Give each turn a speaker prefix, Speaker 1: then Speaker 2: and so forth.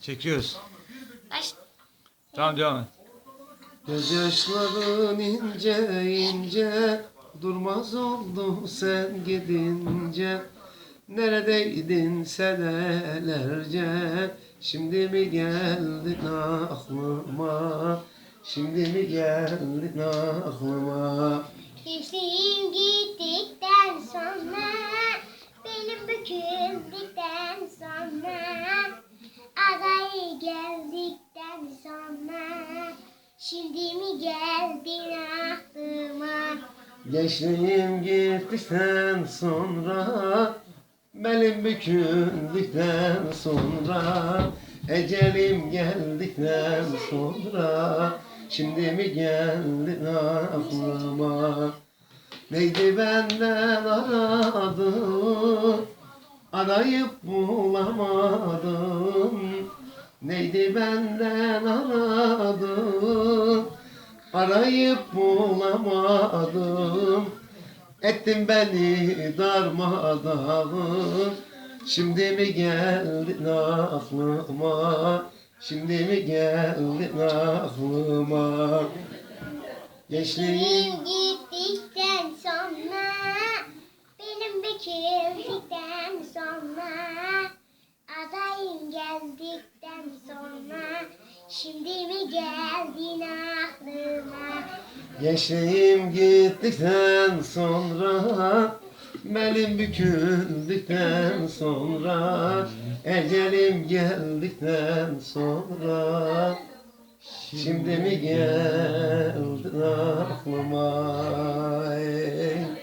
Speaker 1: Çekiyoruz.
Speaker 2: Baş...
Speaker 1: Tamam devam et.
Speaker 3: Gözyaşların ince ince Durmaz oldu sen gidince Neredeydin senelerce Şimdi mi geldin aklıma Şimdi mi geldin aklıma
Speaker 2: Gençliğim gittikten Şimdi mi geldin aklıma?
Speaker 3: Gençliğim gittikten sonra Benim büküldükten sonra Ecelim geldikten sonra Şimdi mi geldin aklıma? Neydi benden aradın Arayıp bulamadım Neydi benden aradın? Arayıp bulamadım. Ettin beni darmadağın. Şimdi mi geldin aklıma? Şimdi mi geldin aklıma? Gençliğim
Speaker 2: gittikten sonra Benim büküldükten sonra sonra Şimdi mi geldin aklıma?
Speaker 3: Gençliğim gittikten sonra Belim büküldükten sonra Ecelim geldikten sonra. Şimdi mi geldin